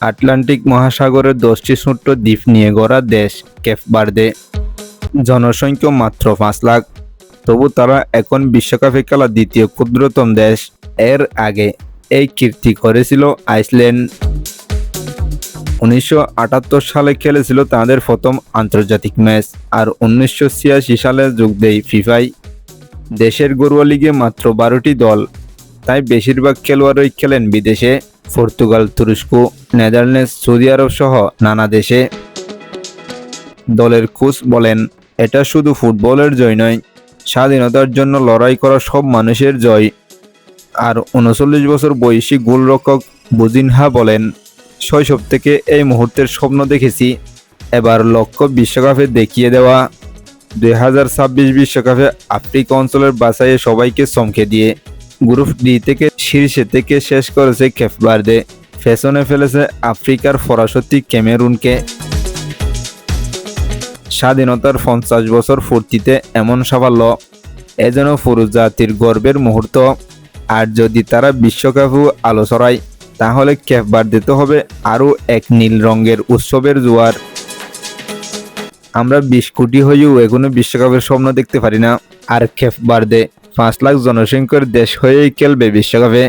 Atlantic মহাসাগরের দশটি ছোট্ট দ্বীপ নিয়ে গড়া দেশ কেপ বার্দে জনসংখ্যা মাত্র পাঁচ লাখ। তবু তারা এখন বিশ্বকাপে খেলা দ্বিতীয় ক্ষুদ্রতম দেশ। এর আগে এই কীর্তি করেছিল আইসল্যান্ড। উনিশশো আটাত্তর সালে খেলেছিল তাদের প্রথম আন্তর্জাতিক ম্যাচ আর উনিশশো ছিয়াশি সালে যোগ দেয় ফিফাই দেশের ঘরোয়া লিগে মাত্র বারোটি দল। তাই বেশিরভাগ খেলোয়াড়ই খেলেন বিদেশে। পর্তুগাল, তুরস্ক, নেদারল্যান্ডস, সৌদি আরব সহ নানা দেশে দলের কোচ বলেন, এটা শুধু ফুটবলের জয় নয়, স্বাধীনতার জন্য লড়াই করা সব মানুষের জয়। আর উনচল্লিশ বছর বয়সী গোলরক্ষক বুজিনহা বলেন, শৈশব থেকে এই মুহূর্তের স্বপ্ন দেখেছি, এবার লক্ষ্য বিশ্বকাপে দেখিয়ে দেওয়া। দুই বিশ্বকাপে আফ্রিকা অঞ্চলের বাছাইয়ে সবাইকে চমকে দিয়ে গ্রুপ ডি থেকে শীর্ষে থেকে শেষ করেছে খেফবার্দে ফ্যাশনে ফেলেছে আফ্রিকার ফরাসতি ক্যামেরুনকে। স্বাধীনতার পঞ্চাশ বছর ফুর্তিতে এমন সাফল্য, এ যেন পুরুষ জাতির গর্বের মুহূর্ত। আর যদি তারা বিশ্বকাপও আলো ছড়ায় তাহলে ক্যাপবার দিতে হবে আরও এক নীল রঙের উৎসবের জোয়ার। আমরা বিশ কোটি হয়েও এখনও বিশ্বকাপের স্বপ্ন দেখতে পারি না। আর খেপ বার্দে পাঁচ লাখ জনসংখ্যার দেশ হয়েই খেলবে বিশ্বকাপে।